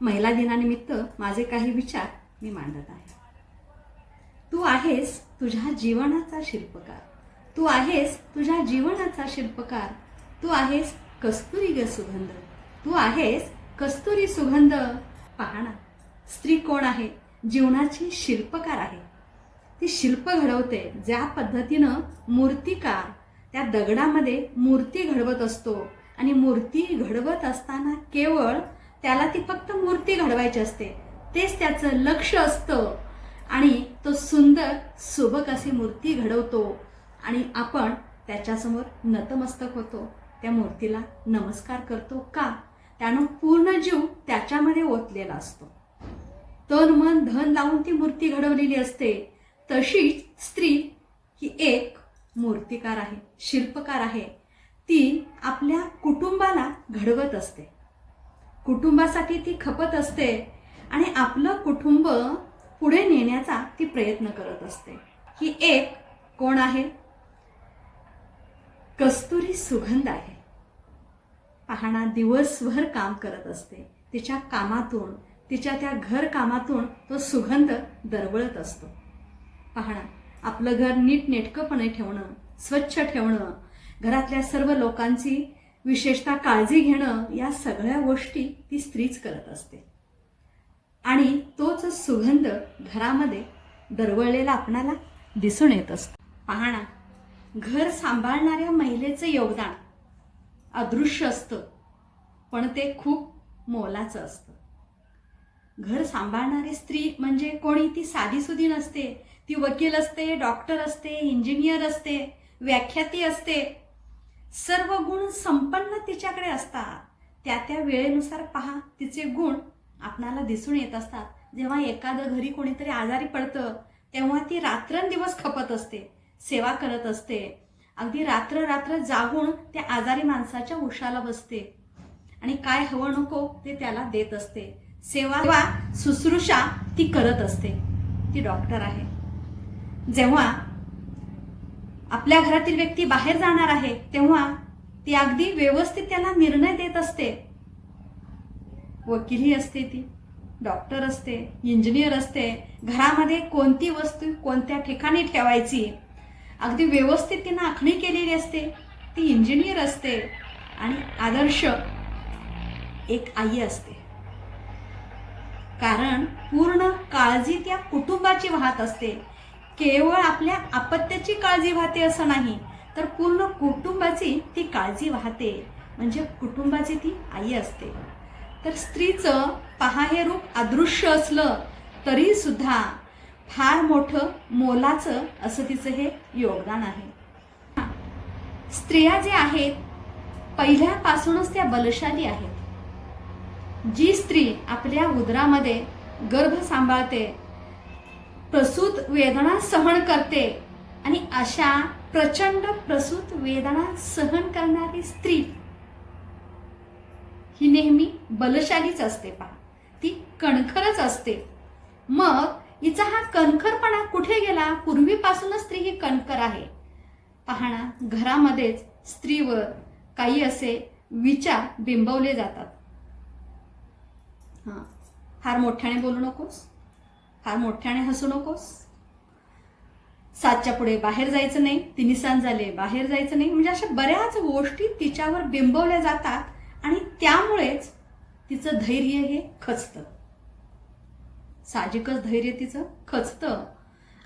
महिला दिनानिमित्त माझे काही विचार मी मांडत आहे. तू आहेस तुझ्या जीवनाचा शिल्पकार. तू आहेस तुझ्या जीवनाचा शिल्पकार. तू आहेस कस्तुरी ग सुगंध. तू आहेस कस्तुरी सुगंध. पाहणा स्त्री कोण आहे? जीवनाची शिल्पकार आहे. ती शिल्प घडवते ज्या पद्धतीनं मूर्तिकार त्या दगडामध्ये मूर्ती घडवत असतो. आणि मूर्ती घडवत असताना केवळ त्याला ती फक्त मूर्ती घडवायची असते. तेच त्याचं लक्ष असतं. आणि तो सुंदर सुबक अशी मूर्ती घडवतो. आणि आपण त्याच्यासमोर नतमस्तक होतो. त्या मूर्तीला नमस्कार करतो का? त्यानं पूर्ण जीव त्याच्यामध्ये ओतलेला असतो. तन मन धन लावून ती मूर्ती घडवलेली असते. तशीच स्त्री ही एक मूर्तिकार आहे शिल्पकार आहे. ती आपल्या कुटुंबाला घडवत असते. कुटुंबासाठी ती खपत असते आणि आपलं कुटुंब पुढे नेण्याचा ती प्रयत्न करत असते. ही एक कोण आहे? कस्तुरी सुगंध आहे. पाहणा दिवसभर काम करत असते. तिच्या कामातून तिच्या त्या घर कामातून तो सुगंध दरवळत असतो. पाहणा आपलं घर नीटनेटकंपणे ठेवणं स्वच्छ ठेवणं घरातल्या सर्व लोकांची विशेषतः काळजी घेणं या सगळ्या गोष्टी ती स्त्रीच करत असते. आणि तोच सुगंध घरामध्ये दरवळलेला आपणाला दिसून येत असतो. पाहणा घर सांभाळणाऱ्या महिलेचं योगदान अदृश्य असतं पण ते खूप मोलाचं असतं. घर सांभाळणारी स्त्री म्हणजे कोणी? ती साधीसुधी नसते. ती वकील असते डॉक्टर असते इंजिनियर असते व्याख्याती असते. सर्व गुण संपन्न तिच्याकडे असतात. त्या त्या वेळेनुसार पहा तिचे गुण आपणाला दिसून येत असतात. जेव्हा एखादं घरी कोणीतरी आजारी पडतं तेव्हा ती रात्रंदिवस खपत असते सेवा करत असते. अगदी रात्र रात्र जागून त्या आजारी माणसाच्या उशाला बसते. आणि काय हवं नको ते त्याला देत असते. सेवा वा शुश्रूषा ती करत असते. ती डॉक्टर आहे. जेव्हा आपल्या घरातील व्यक्ती बाहेर जाणार आहे तेव्हा ती अगदी व्यवस्थित त्याला निर्णय देत असते. वकीलही असते ती डॉक्टर असते इंजिनियर असते घरामध्ये कोणती वस्तू कोणत्या ठिकाणी ठेवायची? अगदी व्यवस्थित तिनं आखणी केलेली असते. ती इंजिनियर असते आणि आदर्श एक आई असते. कारण पूर्ण काळजी त्या कुटुंबाची वाहत असते. केवळ आपल्या अपत्याची काळजी वाहते असं नाही तर पूर्ण कुटुंबाची ती काळजी वाहते. म्हणजे कुटुंबाची ती आई असते. तर स्त्रीचं पहा हे रूप अदृश्य असलं तरी सुद्धा फार मोठं मोलाचं असं तिचं हे योगदान आहे. स्त्रिया जे आहेत पहिल्यापासूनच त्या बलशाली आहेत. जी स्त्री आपल्या उदरामध्ये गर्भ सांभाळते प्रसूत वेदना सहन करते. आणि अशा प्रचंड प्रसूत वेदना सहन करणारी स्त्री ही नेहमी बलशालीच असते पहा. ती कणखरच असते. मग हिचा हा कणखरपणा कुठे गेला? पूर्वीपासूनच स्त्री ही कणखर आहे. पाहणा घरामध्येच स्त्रीवर काही असे विचार बिंबवले जातात. हां फार मोठ्याने बोलू नकोस. फार मोठ्याने हसू नकोस. सातच्या पुढे बाहेर जायचं नाही तिनिसान झाले बाहेर जायचं नाही. म्हणजे अशा बऱ्याच गोष्टी तिच्यावर बिंबवल्या जातात आणि त्यामुळेच तिचं धैर्य हे खचतं. साहजिकच धैर्य तिचं खचतं.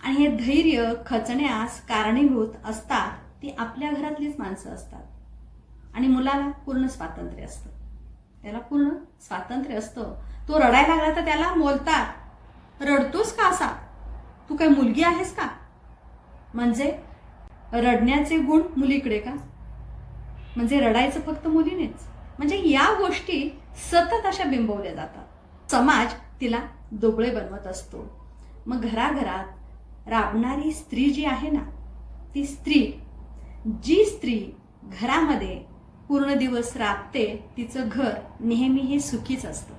आणि हे धैर्य खचण्यास कारणीभूत असतात ती आपल्या घरातलीच माणसं असतात. आणि मुलाला पूर्ण स्वातंत्र्य असतं. त्याला पूर्ण स्वातंत्र्य असतं. तो रडायला लागला तर त्याला बोलतात रडतोस का असा? तू काय मुलगी आहेस का? म्हणजे रडण्याचे गुण मुलीकडे का? म्हणजे रडायचं फक्त मुलीनेच. म्हणजे या गोष्टी सतत अशा बिंबवल्या जातात. समाज तिला दुबळे बनवत असतो. मग घराघरात राबणारी स्त्री जी आहे ना ती स्त्री जी स्त्री घरामध्ये पूर्ण दिवस राबते तिचं घर नेहमी हे सुखीच असतं.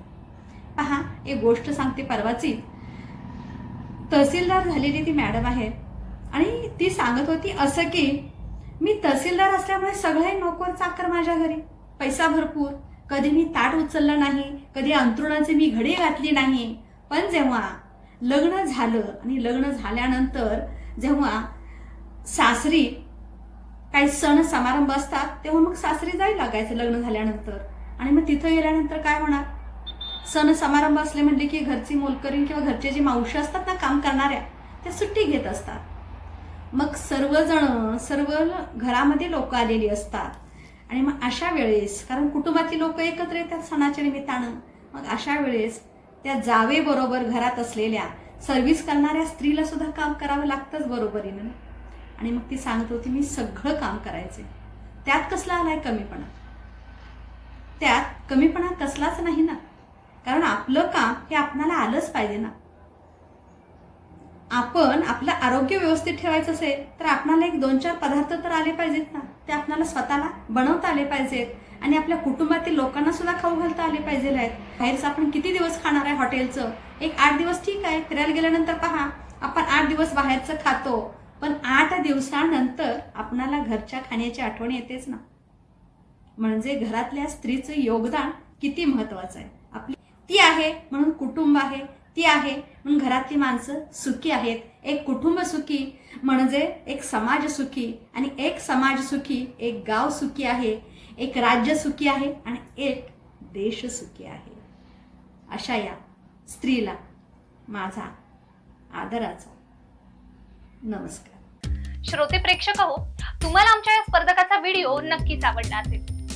पहा एक गोष्ट सांगते परवाचीच तहसीलदार झालेली ती मॅडम आहे. आणि ती सांगत होती असं की मी तहसीलदार असल्यामुळे सगळे नोकर चाकर माझ्या घरी. पैसा भरपूर. कधी मी ताट उचललं नाही कधी अंतरुणाचे मी घडी घातली नाही. पण जेव्हा लग्न झालं आणि लग्न झाल्यानंतर जेव्हा सासरी काही सण समारंभ असतात तेव्हा मग सासरी जायला लागायचं लग्न झाल्यानंतर. आणि मग तिथं गेल्यानंतर काय होणार? सण समारंभ असले म्हटले की घरची मोलकरीण किंवा घरचे जे मावशी असतात ना काम करणाऱ्या त्या सुट्टी घेत असतात. मग सर्वजण सर्व घरामध्ये लोक आलेली असतात. आणि मग अशा वेळेस कारण कुटुंबातली लोक एकत्र येतात सणाच्या निमित्तानं मग अशा वेळेस त्या जावेबरोबर घरात असलेल्या सर्व्हिस करणाऱ्या स्त्रीला सुद्धा काम करावं लागतंच बरोबरीनं. आणि मग ती सांगत होती मी सगळं काम करायचे त्यात कसला आलाय कमीपणा? त्यात कमीपणा कसलाच नाही ना. कारण आपलं काम हे आपणाला आलंच पाहिजे ना. आपण आपलं आरोग्य व्यवस्थित ठेवायचं असेल तर आपणाला एक दोन चार पदार्थ तर आले पाहिजेत ना. ते आपणाला स्वतःला बनवता आले पाहिजेत आणि आपल्या कुटुंबातील लोकांना सुद्धा खाऊ घालता आले पाहिजे आहेत बाहेरचं आपण किती दिवस खाणार आहे हॉटेलचं? एक आठ दिवस ठीक आहे. फिरायला गेल्यानंतर पहा आपण आठ दिवस बाहेरचं खातो पण आठ दिवसानंतर आपणाला घरच्या खाण्याची आठवण येतेच ना. म्हणजे घरातल्या स्त्रीचं योगदान किती महत्वाचं आहे. ती आहे म्हणून कुटुंब आहे ती आहे म्हणून घरातली माणसं सुखी आहेत. एक कुटुंब सुखी म्हणजे एक समाज सुखी आणि एक समाज सुखी एक गाव सुखी आहे एक राज्य सुखी आहे आणि एक देश सुखी आहे. अशा या स्त्रीला माझा आदराचा नमस्कार. श्रोते प्रेक्षक हो तुम्हाला आमच्या या स्पर्धकाचा व्हिडिओ नक्कीच आवडला असेल.